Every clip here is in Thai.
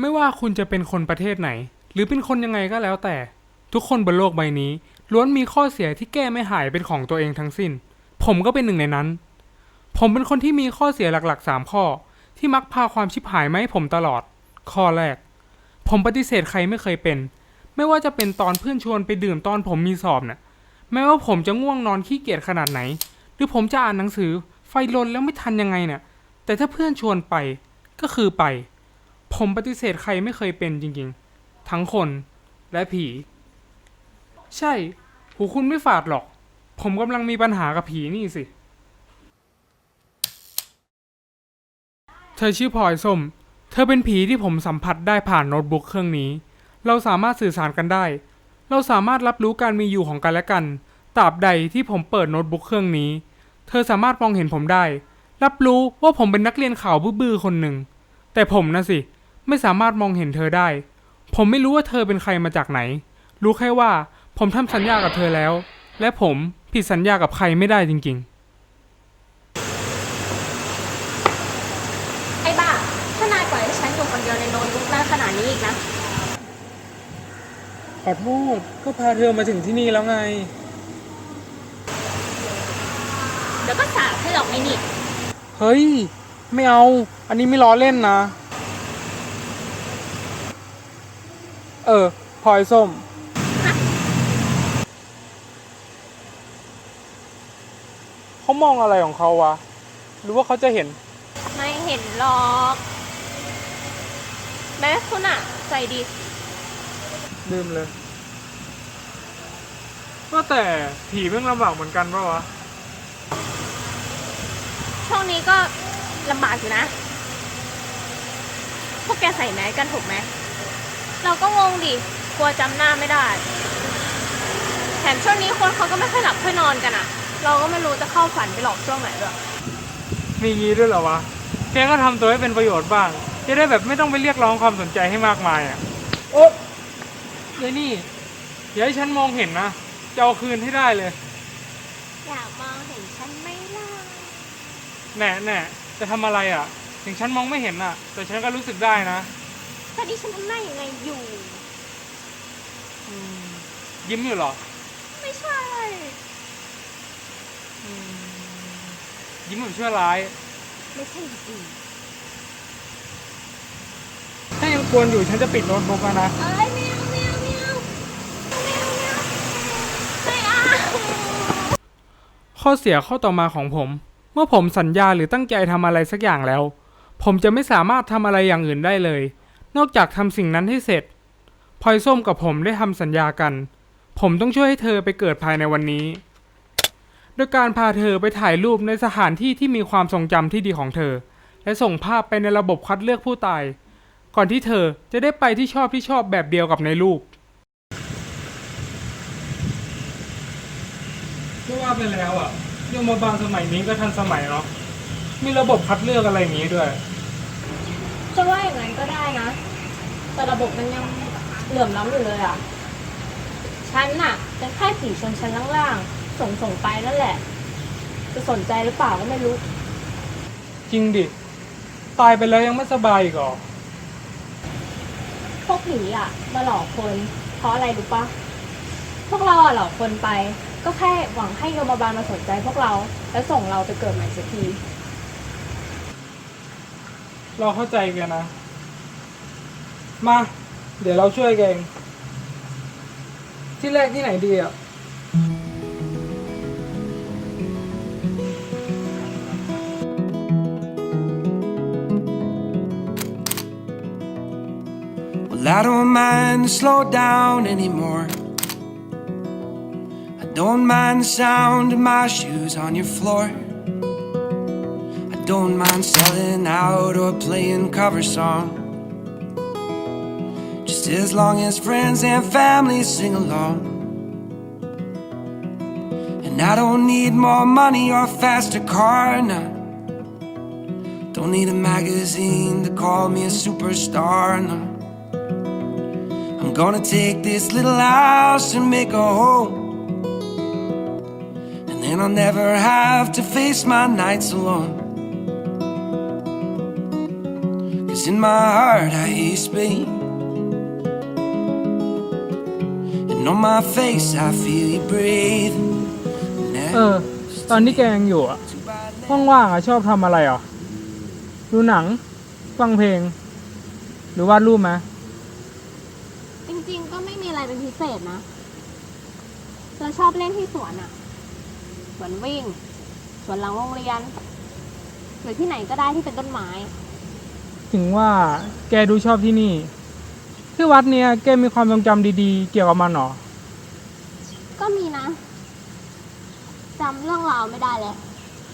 ไม่ว่าคุณจะเป็นคนประเทศไหน หรือเป็นคนยังไงก็แล้วแต่ ทุกคนบนโลกใบนี้ ล้วนมีข้อเสียที่แก้ไม่หายเป็นของตัวเองทั้งสิ้น ผมก็เป็นหนึ่งในนั้น ผมเป็นคนที่มีข้อเสียหลักๆ 3 ข้อ ที่มักพาความชิบหายมาให้ผมตลอด ข้อแรก ผมปฏิเสธใครไม่เคยเป็น ไม่ว่าจะเป็นตอนเพื่อนชวนไปดื่มตอนผมมีสอบน่ะแม้ว่าผมจะง่วงนอนขี้เกียจขนาดไหน หรือผมจะอ่านหนังสือไฟลนแล้วไม่ทันยังไงเนี่ยแต่ถ้าเพื่อนชวนไปก็คือไป ผมปฏิเสธใครไม่เคยเป็นจริงๆ ทั้งคนและผี ใช่ หูคุณไม่ฝาดหรอก ผมกำลังมีปัญหากับผีนี่สิ เธอชื่อพลอยส้ม เธอเป็นผีที่ผมสัมผัสได้ผ่านโน้ตบุ๊กเครื่องนี้ เราสามารถสื่อสารกันได้ เราสามารถรับรู้การมีอยู่ของกันและกันตราบใดที่ผมเปิดโน้ตบุ๊กเครื่องนี้ เธอสามารถมองเห็นผมได้ รับรู้ว่าผมเป็นนักเรียนข่าวบื้อๆคนหนึ่ง แต่ผมนะสิ ไม่สามารถมองเห็นเธอได้ ผมไม่รู้ว่าเธอเป็นใครมาจากไหน รู้แค่ว่าผมทำสัญญากับเธอแล้ว และผมผิดสัญญากับใครไม่ได้จริงไอ้บ้า ถ้านายปล่อยให้ฉันอยู่คนเดียวในโน้ตบุ๊กนานขนาดนี้อีกนะ ๆ ขอโทษก็พาเธอมาถึงที่นี่แล้วไง เดี๋ยวก็สาบให้หรอกไอ้นี่ เฮ้ย ไม่เอา อันนี้ไม่ล้อเล่นนะ เออพลอยส้ม เขามองอะไรของเขาวะ หรือว่าเขาจะเห็น ไม่เห็นหรอก แม้คุณอะใจดี ลืมเลยว่าแต่ผีเพิ่งลำบากเหมือนกันปะวะ ช่วงนี้ก็ลำบากอยู่นะ พวกแกใส่แมสกันถูกไหม เราก็งงดิกลัวจำหน้าไม่ได้ แถมช่วงนี้คนเขาก็ไม่ค่อยหลับค่อยนอนกันอะเราก็ไม่รู้จะเข้าฝันไปหลอกช่วงไหนด้วยมีงี้ด้วยเหรอวะ แกก็ทำตัวให้เป็นประโยชน์บ้าง จะได้แบบไม่ต้องไปเรียกร้องความสนใจให้มากมายอะ โอ๊ะเลยนี่ อย่าให้ฉันมองเห็นนะ จะเอาคืนให้ได้เลย อยากมองเห็นฉันไหม่ล่ะแน่แน่จะทำอะไรอะ ถึงฉันมองไม่เห็นอะ แต่ฉันก็รู้สึกได้นะ ตอนนี้ฉันทำหน้ายังไงอยู่ อืมยิ้มอยู่เหรอไม่ใช่ อืมยิ้มแบบชั่วร้ายไม่ใช่จริงถ้ายังกวนอยู่ฉันจะปิดโน้ตบุ๊กแล้วนะ เอ้ยแมวแมวแมวแมวแมวไม่เอาข้อเสียข้อต่อมาของผม เมื่อผมสัญญาหรือตั้งใจทำอะไรสักอย่างแล้ว ผมจะไม่สามารถทำอะไรอย่างอื่นได้เลย นอกจากทำสิ่งนั้นให้เสร็จพลอยส้มกับผมได้ทำสัญญากัน ผมต้องช่วยให้เธอไปเกิดภายในวันนี้ โดยการพาเธอไปถ่ายรูปในสถานที่ที่มีความทรงจำที่ดีของเธอ และส่งภาพไปในระบบคัดเลือกผู้ตาย ก่อนที่เธอจะได้ไปที่ชอบที่ชอบแบบเดียวกับในรูปก็ว่าไปแล้วอะโยมบาลสมัยนี้ก็ทันสมัยเนาะมีระบบคัดเลือกอะไรอย่างนี้ด้วย จะว่าอย่างนั้นก็ได้นะ แต่ระบบมันยังเหลื่อมล้ำอยู่เลยอะ ฉันน่ะเป็นแค่ผีชนชั้นล่างๆ ส่งส่งไปนั่นแหละ จะสนใจหรือเปล่าก็ไม่รู้ จริงดิ ตายไปแล้วยังไม่สบายอีกเหรอ พวกผีอะ มาหลอกคน เพราะอะไรรู้ปะพวกเราอะหลอกคนไป ก็แค่หวังให้โยมบาลมาสนใจพวกเรา แล้วส่งเราไปเกิดใหม่สักที เราเข้าใจกันนะ มา เดี๋ยวเราช่วยแกเองที่แรกที่ไหนดีอะ Well, I don't mind the slow down anymore. I don't mind the sound of my shoes on your floor. Don't mind selling out or playing cover song. Just as long as friends and family sing along. And I don't need more money or faster car now. Don't need a magazine to call me a superstar now. I'm gonna take this little house and make a home. And then I'll never have to face my nights alone. Cause Cause in my heart I hear you speak. And on my face I feel you breathe. เออ ตอนที่แกยังอยู่อะว่างๆอะชอบทำอะไรอะ ดูหนัง ฟังเพลง หรือวาดรูปไหมจริงๆ ก็ไม่มีอะไรเป็นพิเศษนะ เราชอบเล่นที่สวนอะสวนวิ่ง สวนหลังโรงเรียน หรือที่ไหนก็ได้ที่เป็นต้นไม้ ถึงว่าแกดูชอบที่นี่ ที่วัดเนี้ยแกมีความทรงจำดีๆ เกี่ยวกับมันเหรอ ก็มีนะจำเรื่องราวไม่ได้แล้ว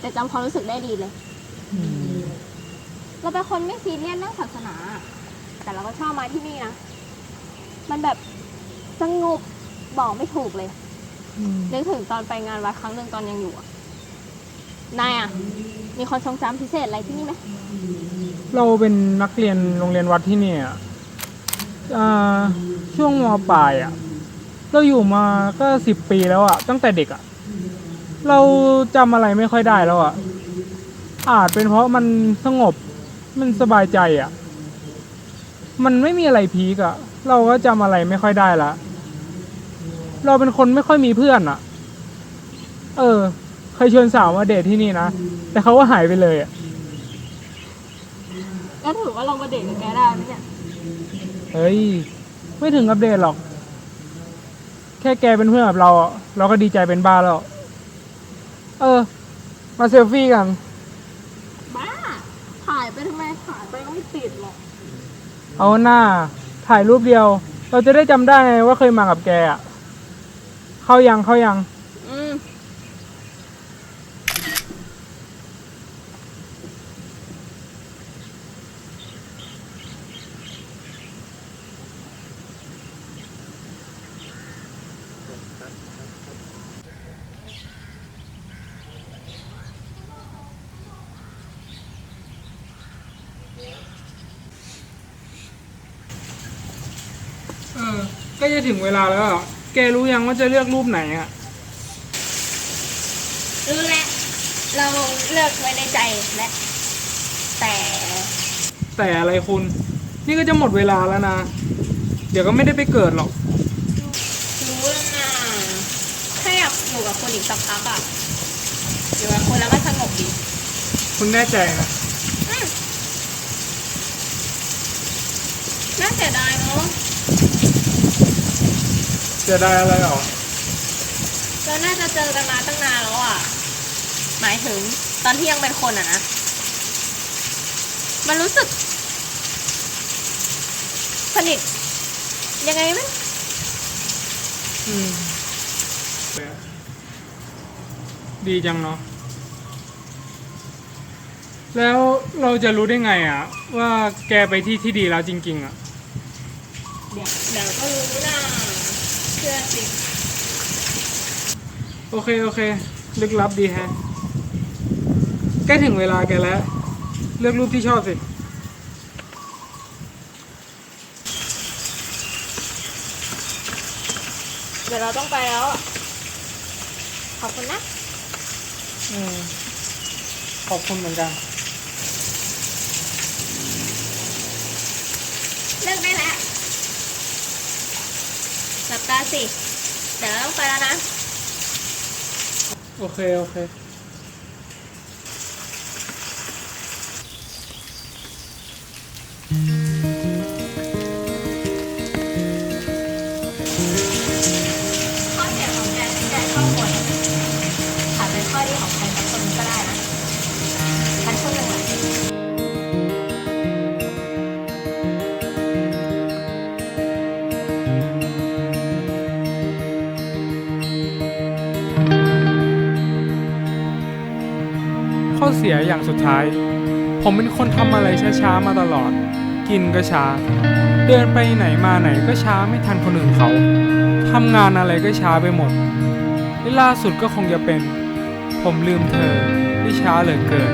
แต่จำความรู้สึกได้ดีเลย เราเป็นคนไม่ซีเรียสเรื่องศาสนา แต่เราก็ชอบมาที่นี่นะ มันแบบสงบบอกไม่ถูกเลยนึกถึงตอนไปงานวัดครั้งหนึ่งตอนยังอยู่อะนายอะมีความทรงจำพิเศษอะไรที่นี่ไหม เราเป็นนักเรียนโรงเรียนวัดที่เนี่ยอ่าช่วงมปลายอะเราอยู่มาก็สิบปีแล้วอะตั้งแต่เด็กอะเราจำอะไรไม่ค่อยได้แล้วอะอาจเป็นเพราะมันสงบมันสบายใจอะมันไม่มีอะไรพีกอะเราก็จำอะไรไม่ค่อยได้ละเราเป็นคนไม่ค่อยมีเพื่อนอะเออ เคยชวนสาวมาเดทที่นี่นะ แต่เขาก็หายไปเลยอะ ก็ถือว่าลงมาเด็กกับแกได้ไหมเนี่ยเฮ้ย ไม่ถึงอัปเดตหรอก แค่แกเป็นเพื่อนกับเราอะเราก็ดีใจเป็นบ้าแล้ว เออ มาเซลฟี่กัน บ้า ถ่ายไปทำไมถ่ายไปก็ไม่ติดหรอกเอาหน้า ถ่ายรูปเดียว เราจะได้จำได้ไงว่าเคยมากับแกอะเข้ายังเข้ายัง จะถึงเวลาแล้วอะแกรู้ยังว่าจะเลือกรูปไหนอะรู้แล้ว เราเลือกไว้ในใจแล้วแต่ แต่อะไรคุณ นี่ก็จะหมดเวลาแล้วนะ เดี๋ยวก็ไม่ได้ไปเกิดหรอก รู้แล้วนะแค่อยากอยู่กับคนอีกสักพักอะอยู่กับคนแล้วก็สงบดี คุณแน่ใจนะอืมน่าเสียดายเนาะ จะได้อะไรหรอเราน่าจะเจอกันมาตั้งนานแล้วอะ หมายถึงตอนที่ยังเป็นคนอะนะ มันรู้สึก สนิทยังไงไหมอืม ดีจังเนาะ แล้วเราจะรู้ได้ไงอะว่าแกไปที่ที่ดีแล้วจริง ๆอะเดี๋ยวเดี๋ยวก็รู้นะเชื่อสิโอเค โอเค ลึกลับดีแฮะใกล้ถึงเวลาแกแล้ว เลือกรูปที่ชอบสิ เดี๋ยวเราต้องไปแล้วอะขอบคุณนะ อืม ขอบคุณเหมือนกัน เลิกได้แล้วหลับ ตาสิ เดี๋ยวเราต้องไปแล้วนะ โอเค โอเค สียอย่างสุดท้าย ผมเป็นคนทำอะไรช้าๆมาตลอด กินก็ช้า เดินไปไหนมาไหนก็ช้าไม่ทันคนอื่นเขาทำงานอะไรก็ช้าไปหมดล่าสุดก็คงจะเป็น ผมลืมเธอที่ช้าเหลือเกิน